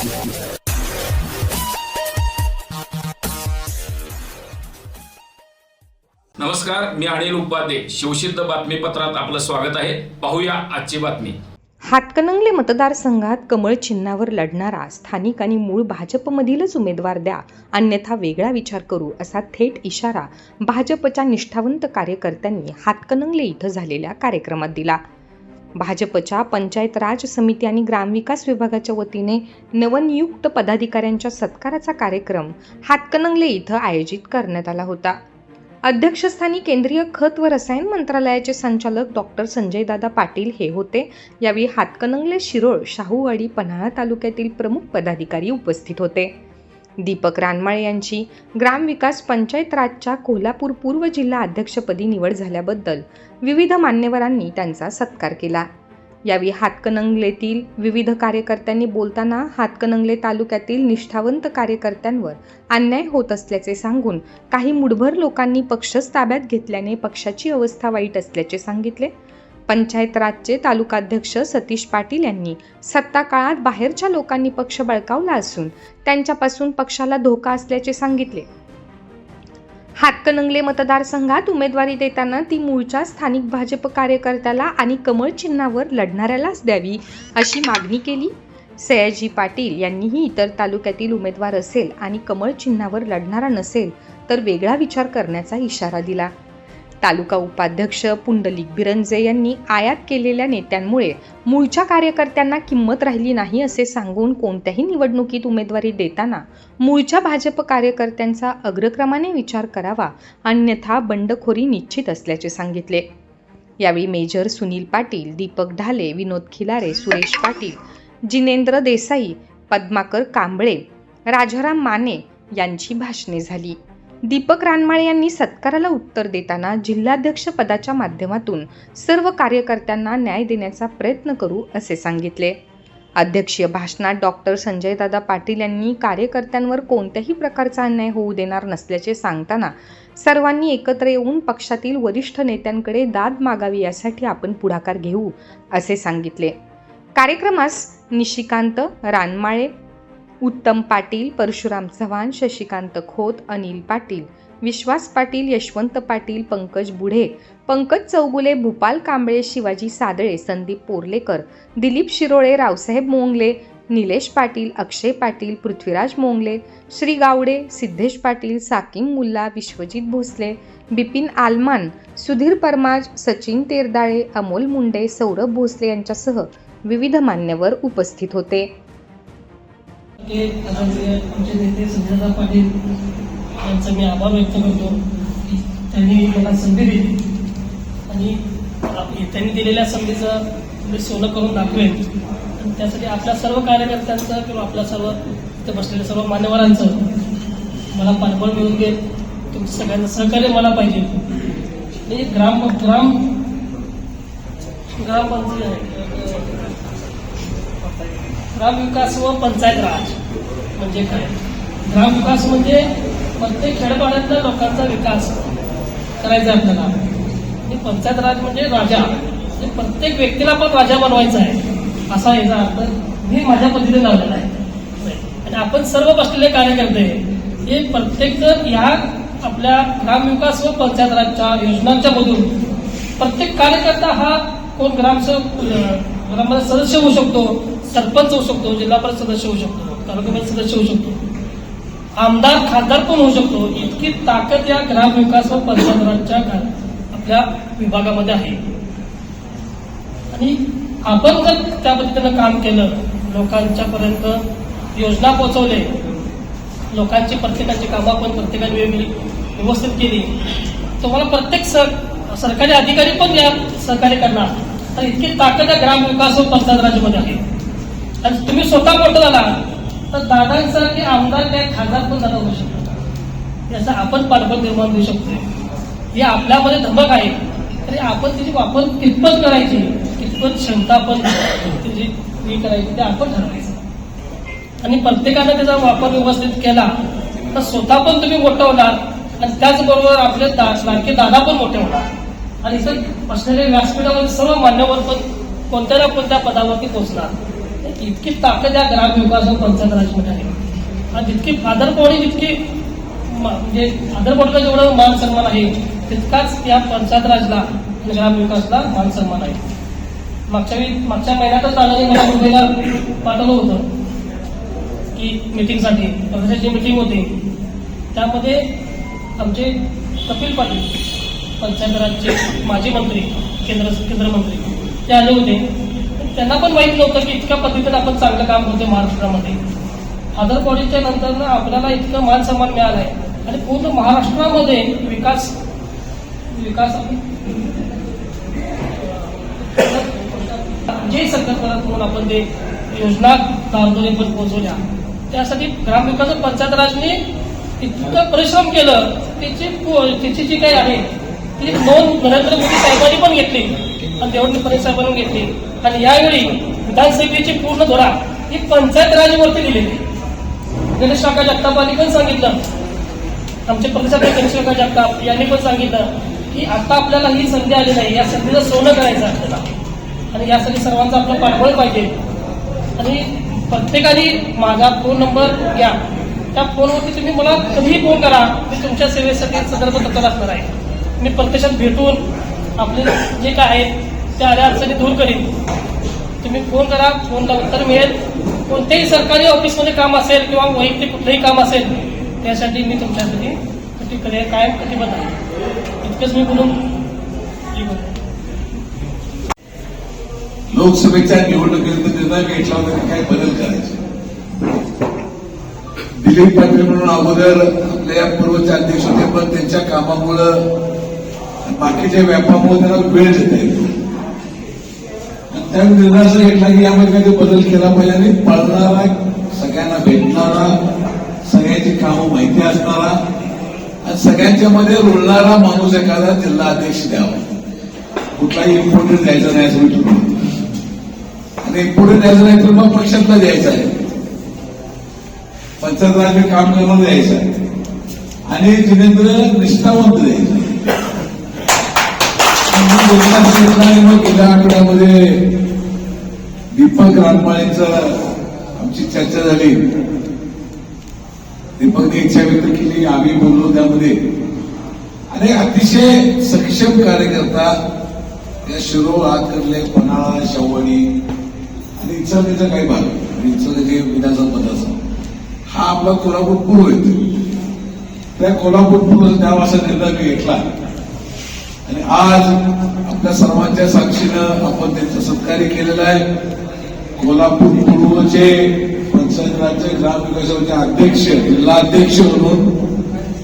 नमस्कार मी अनिल उपाध्ये. शिवसिद्ध बातमीपत्रात आपलं स्वागत आहे. पाहूया आजची बातमी. हातकणंगले मतदारसंघात कमळ चिन्हावर लढणारा स्थानिक आणि मूळ भाजपमधीलच उमेदवार द्या. अन्यथा वेगळा विचार करू असा थेट इशारा भाजपच्या निष्ठावंत कार्यकर्त्यांनी हातकणंगले इथं झालेल्या कार्यक्रमात दिला. भाजपच्या पंचायत राज समिती आणि ग्रामविकास विभागाच्या वतीने नवनियुक्त पदाधिकाऱ्यांच्या सत्काराचा कार्यक्रम हातकणंगले इथं आयोजित करण्यात आला होता. अध्यक्षस्थानी केंद्रीय खत व रसायन मंत्रालयाचे संचालक डॉक्टर संजयदादा पाटील हे होते. यावेळी हातकणंगले शिरोळ शाहूवाडी पन्हाळा तालुक्यातील प्रमुख पदाधिकारी उपस्थित होते. दीपक रानमाळे यांची ग्रामविकास पंचायत राजच्या कोल्हापूर पूर्व जिल्हा अध्यक्षपदी निवड झाल्याबद्दल विविध मान्यवरांनी त्यांचा सत्कार केला. यावेळी हातकणंगलेतील विविध कार्यकर्त्यांनी बोलताना हातकणंगले तालुक्यातील निष्ठावंत कार्यकर्त्यांवर अन्याय होत असल्याचे सांगून काही मुठभर लोकांनी पक्षच ताब्यात घेतल्याने पक्षाची अवस्था वाईट असल्याचे सांगितले. पंचायत राजचे तालुकाध्यक्ष सतीश पाटील यांनी सत्ता काळात बाहेरच्या लोकांनी पक्ष बळकावला असून त्यांच्यापासून पक्षाला धोका असल्याचे सांगितले. हातकणंगले मतदारसंघात उमेदवारी देताना ती मूळच्या स्थानिक भाजप कार्यकर्त्याला आणि कमळ चिन्हावर लढणाऱ्यालाच द्यावी अशी मागणी केली. सयाजी पाटील यांनीही इतर तालुक्यातील उमेदवार असेल आणि कमळ चिन्हावर लढणारा नसेल तर वेगळा विचार करण्याचा इशारा दिला. तालुका उपाध्यक्ष पुंडलिक बिरंजे यांनी आयात केलेल्या नेत्यांमुळे मूळच्या कार्यकर्त्यांना किंमत राहिली नाही असे सांगून कोणत्याही निवडणुकीत उमेदवारी देताना मूळच्या भाजप कार्यकर्त्यांचा अग्रक्रमाने विचार करावा अन्यथा बंडखोरी निश्चित असल्याचे सांगितले. यावेळी मेजर सुनील पाटील दीपक ढाले विनोद खिलारे सुरेश पाटील जिनेंद्र देसाई पद्माकर कांबळे राजाराम माने यांची भाषणे झाली. दीपक रानमाळे यांनी सत्काराला उत्तर देताना जिल्हाध्यक्ष पदाच्या माध्यमातून सर्व कार्यकर्त्यांना न्याय देण्याचा प्रयत्न करू असे सांगितले. अध्यक्षीय भाषणात डॉक्टर संजयदादा पाटील यांनी कार्यकर्त्यांवर कोणत्याही प्रकारचा अन्याय होऊ देणार नसल्याचे सांगताना सर्वांनी एकत्र येऊन पक्षातील वरिष्ठ नेत्यांकडे दाद मागावी यासाठी आपण पुढाकार घेऊ असे सांगितले. कार्यक्रमास निशिकांत रानमाळे उत्तम पाटील परशुराम चव्हाण शशिकांत खोत अनिल पाटील विश्वास पाटील यशवंत पाटील पंकज बुढे पंकज चौगुले भूपाल कांबळे शिवाजी सादळे संदीप पोर्लेकर दिलीप शिरोळे रावसाहेब मोंगले निलेश पाटील अक्षय पाटील पृथ्वीराज मोंगले श्री गावडे सिद्धेश पाटील साकीम मुल्ला विश्वजित भोसले बिपिन आलमान सुधीर परमाज सचिन तेरदाळे अमोल मुंडे सौरभ भोसले यांच्यासह विविध मान्यवर उपस्थित होते. ते आमचे नेते संजयदा पाटील यांचा मी आभार व्यक्त करतो. की त्यांनी मला संधी दिली. आणि आप- त्यांनी दिलेल्या संधीचं मी सोनं करून दाखवेन आणि त्यासाठी आपल्या सर्व कार्यकर्त्यांचं किंवा आपल्या सर्व इथं बसलेल्या सर्व मान्यवरांचं मला पाठबळ मिळून दे तुमचं सगळ्यांचं सहकार्य मला पाहिजे. म्हणजे ग्राम ग्राम ग्रामपंचायत ग्रामविकास व पंचायत राज म्हणजे काय ग्रामविकास म्हणजे प्रत्येक खेडपाड्यातल्या लोकांचा विकास करायचा आहे आपल्याला. आणि पंचायत राज म्हणजे राजा. म्हणजे प्रत्येक व्यक्तीला पण राजा बनवायचा आहे. असा याचा अर्थ मी माझ्या पद्धतीने लावलेला आहे. आणि आपण सर्व बसलेले कार्यकर्ते हे प्रत्येक जण ह्या आपल्या ग्रामविकास व पंचायत राजच्या योजनांच्या मधून प्रत्येक कार्यकर्ता हा कोण ग्रामसेवक ग्रामपंचायत सदस्य होऊ शकतो सरपंच होऊ शकतो जिल्हा परिषद सदस्य होऊ शकतो तालुका परिषद सदस्य होऊ शकतो. आमदार खासदार पण होऊ शकतो? इतकी ताकद या ग्रामविकास व पंचायत आपल्या विभागामध्ये आहे. आणि आपण जर त्या पद्धतीनं काम केलं लोकांच्या पर्यंत योजना पोहोचवले लोकांची प्रत्येकाची कामं आपण प्रत्येकाने वेगळी व्यवस्थित केली तुम्हाला प्रत्येक सर सरकारी अधिकारी पण या सहकार्य करणार. तर इतकी ताकद या ग्रामविकास व पंचायत राज्यामध्ये आहे. आणि तुम्ही स्वतः मोठं झाला तर दादांसारखे आमदार त्या खासदार पण दादा होऊ शकतो याचा आपण पाठबळ निर्माण देऊ शकतो हे आपल्यामध्ये धमक आहे. तरी आपण तिची वापर कितपत करायची कितपत क्षमता पण तिची हे करायची ते आपण ठरवायचं आणि प्रत्येकानं त्याचा वापर व्यवस्थित केला तर स्वतः पण तुम्ही मोठं होणार आणि त्याचबरोबर आपले दा लाडके दादा पण मोठे होणार. आणि इथं असलेले व्यासपीठामध्ये सर्व मान्यवर पण कोणत्या ना कोणत्या पदावरती पोहोचणार. इतकी ताकद या ग्रामविकास व पंचायत राजमध्ये आहे आणि जितकी फादरपॉडी जितकी म्हणजे फादरपॉडला जेवढं मान सन्मान आहे तितकाच या पंचायत राजला ग्राम ग्रामविकासला मान सन्मान आहे. मागच्या वेळी मागच्या महिन्यातच दादाने मला मुंबईला पाठवलं होतं की मिटिंगसाठी प्रदेशाची मिटिंग होती त्यामध्ये आमचे कपिल पाटील पंचायत राजचे माजी मंत्री केंद्र केंद्रमंत्री ते आले होते. त्यांना पण माहीत नव्हतं की इतक्या पद्धतीने आपण चांगलं काम करतोय महाराष्ट्रामध्ये. फादर कॉलेजच्या नंतर ना आपल्याला इतकं मान सन्मान मिळाला आहे आणि पूर्ण महाराष्ट्रामध्ये विकास विकास जे संकल्पना म्हणून आपण ते योजना दारदोरीपर्यंत पोहोचवल्या. त्यासाठी ग्रामविकास पंचायत राजने इतकं परिश्रम केलं त्याची त्याची जी काही आहे ती नोंद नरेंद्र मोदी साहेबांनी पण घेतली. आणि देवेंद्र फडणवीस साहेबांनी घेतली. आणि यावेळी विधानसभेची पूर्ण धोरा ही पंचायत राजवरती दिलेली. गणेश काका जगतापांनी पण सांगितलं. आमचे प्रतिसाद गणेश काका जगताप यांनी पण सांगितलं की आता आपल्याला ही संधी आली नाही. या संधीचं सोनं करायचं आहे आपल्याला. आणि यासाठी सर्वांचा आपलं पाठबळ पाहिजे. आणि प्रत्येकाने माझा फोन नंबर घ्या. त्या फोनवरती तुम्ही मला कधीही फोन करा. मी तुमच्या सेवेसाठी सदर्भ तत्पर असणार आहे. मी प्रत्यक्षात भेटून आपले जे काय आहे त्या आल्या अडचणी दूर करीन. तुम्ही फोन करा फोनला उत्तर मिळेल. कोणत्याही सरकारी ऑफिसमध्ये काम असेल किंवा वैयक्तिक कुठलंही काम असेल त्यासाठी मी तुमच्यासाठी कधी कायम कटिबद्ध आहे. इतकंच मी बोलून लोकसभेच्या निवडणुकीनंतर निर्णय घेतला होता की काय बदल करायचे? दिलीप पाटील म्हणून अगोदर आपल्या पूर्वचे अध्यक्ष होते पण त्यांच्या कामामुळं बाकीच्या व्यापामुळे त्यांना वेळ देता येतो. आणि त्या निर्णय असं घेतला की यामध्ये काही बदल केला पाहिजे आणि पळणारा सगळ्यांना भेटणारा सगळ्यांची कामं माहिती असणारा आणि सगळ्यांच्या मध्ये रुळणारा माणूस एखादा जिल्हा अध्यक्ष द्यावा. कुठलाही इम्पोर्टंट द्यायचा नाही असं ठरवलं. आणि इम्पोर्टंट द्यायचं नाही तर मग पक्षातला द्यायचा आहे. पंचायत काम करणं द्यायचं आहे. आणि जिनेंद्र निष्ठावंत द्यायचं आहे. मग गेल्या आठवड्यामध्ये दीपक रानमाळेचं आमची चर्चा झाली. दीपकने इच्छा व्यक्त केली आम्ही बोललो त्यामध्ये. आणि अतिशय सक्षम कार्यकर्ता या शिरो आकरले पन्हाळा शवणी आणि इचलकरंजीचा काही भाग. आणि विधानसभा मतदारसंघ हा आपला कोल्हापूर पूर्व येतो. त्या कोल्हापूर पूर्व द्यावा असा निर्णय मी घेतला आणि आज आपल्या सर्वांच्या साक्षीनं आपण त्यांचं सत्कार्य केलेलं आहे. कोल्हापूर पूर्वचे पंचायत राज्य ग्रामविकासाचे अध्यक्ष जिल्हा अध्यक्ष म्हणून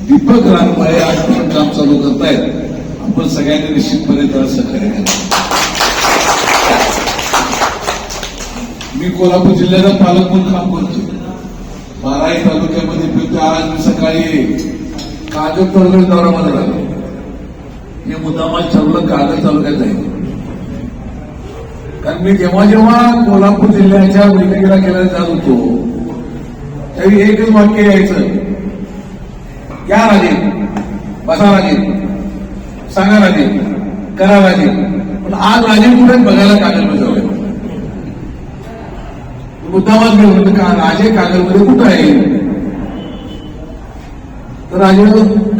दीपक रानमाळे आजपासून काम चालू करतायत. आपण सगळ्यांनी निश्चितपणे त्याला सहकार्य केलं मी कोल्हापूर जिल्ह्याचा पालक म्हणून काम करतो बाराही तालुक्यामध्ये फिरतो आज मी सकाळी कागद तालुक्यात दौरा मध्ये हे मुद्दामाल ठरवलं कागद तालुक्यात जाईल कारण मी जेव्हा जेव्हा कोल्हापूर जिल्ह्याच्या बैठकीला गेला जात होतो तरी एकच वाक्य यायचं. या लागेल बसा लागेल सांगा लागेल करा लागेल पण आज राजे कुठे बघायला कागद बजावले मुद्दामाच मी म्हणतो का राजे कागदमध्ये कुठं आहे? तर राजे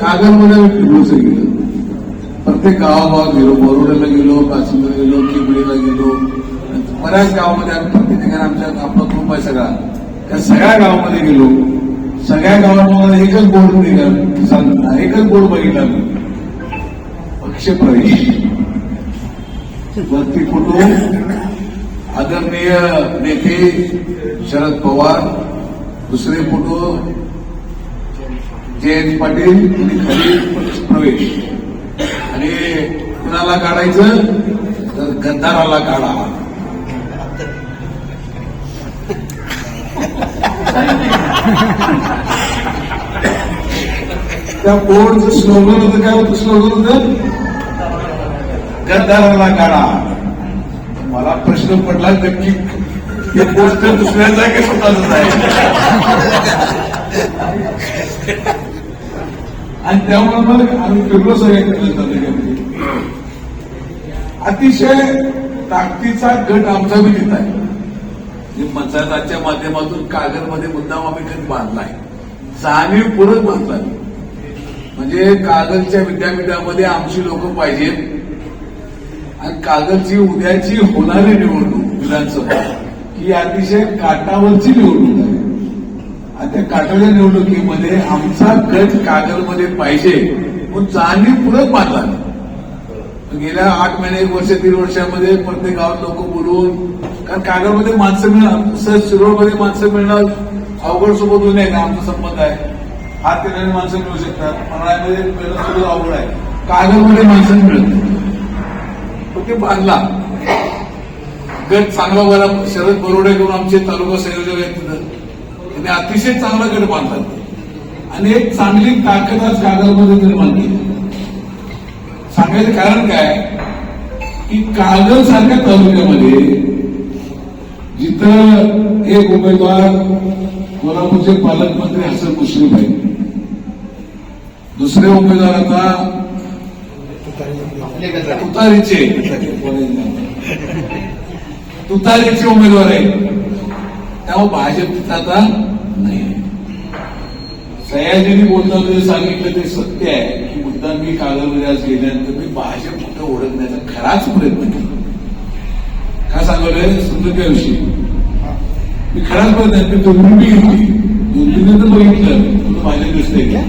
कागदमध्ये मी फिरलोच प्रत्येक गावाभाग गेलो बोरोड्याला गेलो काशीला गेलो किबडीला गेलो. बऱ्याच गावामध्ये आम्ही प्रत्येक आमच्या आपला ग्रुप आहे सगळा. त्या सगळ्या गावामध्ये गेलो. सगळ्या गावामध्ये एकच बोर्ड निघाल एकच बोर्ड बघितला मी पक्षप्रवेश वरती फोटो आदरणीय नेते शरद पवार दुसरे फोटो जयंत पाटील आणि खाली प्रवेश. हे कुणाला काढायचं? तर गद्दाराला काढा. त्या बोर्डचं स्लोगन होतं काय होतं? स्लोगन होतं? गद्दाराला काढा. मला प्रश्न पडला नक्की. हे पोस्टर दुसऱ्याचा आहे की स्वतःच आहे? आणि त्यामुळे मग आम्ही फिरलो सगळ्या तालुक्यामध्ये अतिशय ताकदीचा गट आमचा बी तिथं आहे. म्हणजे माध्यमातून कागदमध्ये मुद्दाम आम्ही गट बांधलाय जाणीवपूर्वक बांधलाय म्हणजे कागदच्या विद्यापीठामध्ये आमची लोक पाहिजेत आणि कागदची उद्याची होणारी निवडणूक विधानसभा ही अतिशय काटावरची निवडणूक आहे. आणि त्या काटाच्या निवडणुकीमध्ये आमचा गट कागदमध्ये पाहिजे. म्हणून जाणीवपूर्वक बांधला गेल्या आठ महिने एक वर्ष दीड वर्षामध्ये प्रत्येक गावात लोक बोलून कारण कागदमध्ये माणसं मिळणार सहज शिरोळमध्ये माणसं मिळणार अवघड सोबत होऊन आहे का? आमचा संबंध आहे. हात केल्याने माणसं मिळू शकतात. पन्हाळ्यामध्ये मिळणं सुद्धा अवघड आहे. कागदमध्ये माणसं मिळत नाही. ते बांधला. गट चांगला बरा शरद बरोडे करून आमचे तालुका संयोजक आहेत तिथं. त्यांनी अतिशय चांगला गट बांधला. आणि एक चांगली ताकद आज कागदमध्ये निर्माण केली. सांगायचं कारण काय? की कागल सारख्या तालुक्यामध्ये जिथं एक उमेदवार कोल्हापूरचे पालकमंत्री हसन मुश्रीफ आहे दुसरे उमेदवार आता तुतारीचे. तुतारीचे उमेदवार आहेत. त्यामुळे भाजप तिथं आता सयाजींनी बोलताना जे सांगितलं ते सत्य आहे. की मुद्दा मी कागदमध्ये आज गेल्यानंतर मी भाजप कुठं ओळखण्याचा खराच प्रयत्न केला. काय सांगवलंय सुंदरविषयी मी खराच प्रयत्न मी दुर्बिणी घेतली तर बघितलं. तुला भाजप दिसतंय का?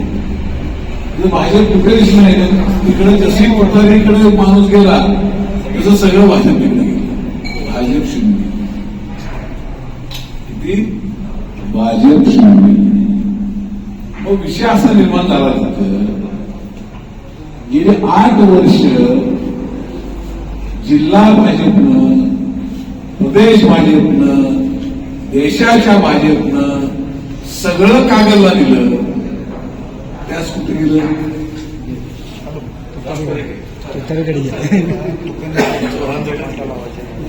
तुझं भाजप कुठे दिसलं नाही. का तिकडे जशी कोठारीकडे माणूस गेला तसं सगळं भाजप तिकडे गेलं. भाजप शून्य किती? भाजप शून्य मग विषय असा निर्माण झाला तिथं गेले आठ वर्ष जिल्हा भाजपनं प्रदेश भाजपनं देशाच्या भाजपनं सगळं कागदला दिलं. त्यास कुठे गेलं?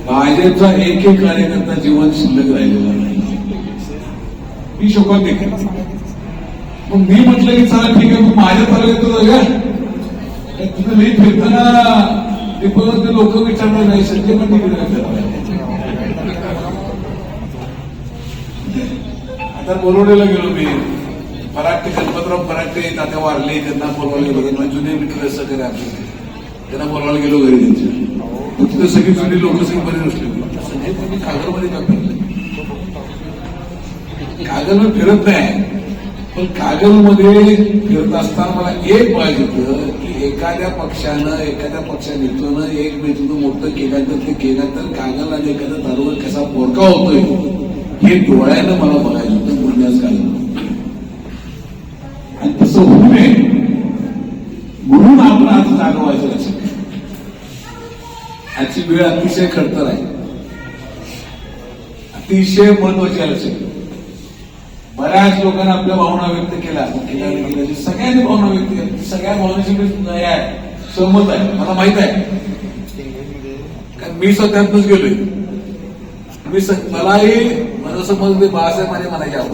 भाजपचा एक एक कार्यकर्ता जीवन शिल्लक राहिलेला नाही. मी शोकात देखील. मग मी म्हटलं की चला ठीक आहे मग माझ्या तालुक्यात जाऊया. तिथं मी फिरताना ते परत ते लोक विचारणार नाही संजय पण तिकडे आता बोलवलेला गेलो मी. फराटे गणपतराव फराटे तात्या वारले त्यांना बोलवायला गेलो. त्यांना जुने मित्र सगळे आपले त्यांना बोलवायला गेलो घरी त्यांच्या. तिथं सगळी जुनी लोक सगळी बरी नसली संजय तुम्ही कागदमध्ये का फिरले कागदवर फिरत नाही. पण कागदमध्ये फिरत असताना मला एक पाहिजे होतं की एखाद्या पक्षानं एखाद्या पक्षा नेतृत्वानं एक नेतृत्व मोठं केलं तर ते केलं तर कागद आणि एखादा तालुका कसा पोरका होतोय हे डोळ्यानं मला बघायचं होतं बोलण्यास काय आणि तसं होऊ नये. म्हणून आपण आज जागवायचं लक्षात आजची वेळ अतिशय खडतर आहे. अतिशय महत्वाची आहे बऱ्याच लोकांना आपल्या भावना व्यक्त केल्या. केल्या सगळ्यांनी भावना व्यक्त केल्या सगळ्या भावनेची मी नाही आहे. सहमत आहे. मला माहीत आहे. कारण मी स्वतःतच गेलोय. मी स- मलाही मला समजले बाळासाहेब माझे म्हणायचे